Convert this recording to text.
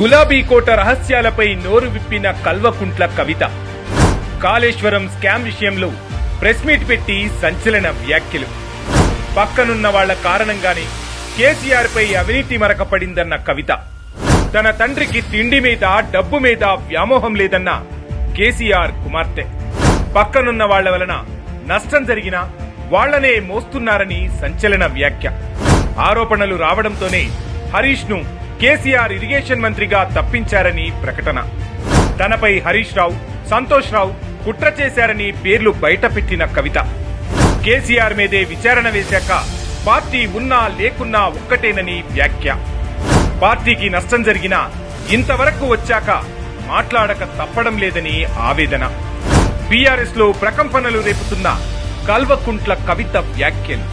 గులాబీ కోట రహస్యాలపై నోరు విప్పిన కల్వకుంట్ల కవిత. కాళేశ్వరం స్కామ్ విషయంలో ప్రెస్ మీట్ పెట్టి సంచలన వ్యాఖ్యలు. పక్కనున్న వాళ్ళ కారణంగానే కేసీఆర్ పై అవినీతి మరకపడిందన్న కవిత. తన తండ్రికి తిండి మీద డబ్బు మీద వ్యామోహం లేదన్న కేసీఆర్ కుమార్తె. పక్కనున్న వాళ్ళ వలన నష్టం జరిగినా వాళ్ళనే మోస్తున్నారని సంచలన వ్యాఖ్య. ఆరోపణలు రావడంతోనే హరీష్ను కేసీఆర్ ఇరిగేషన్ మంత్రిగా తప్పించారని ప్రకటన. తనపై హరీష్ రావు సంతోష్ రావు కుట్ర చేశారని పేర్లు బయటపెట్టిన కవిత. కేసీఆర్ మీదే విచారణ వేశాక పార్టీ ఉన్నా లేకున్నా ఒక్కటేనని వ్యాఖ్య. పార్టీకి నష్టం జరిగినా ఇంతవరకు వచ్చాక మాట్లాడక తప్పడం లేదని ఆవేదన. బీఆర్ఎస్లో ప్రకంపనలు రేపుతున్న కల్వకుంట్ల కవిత వ్యాఖ్యలు.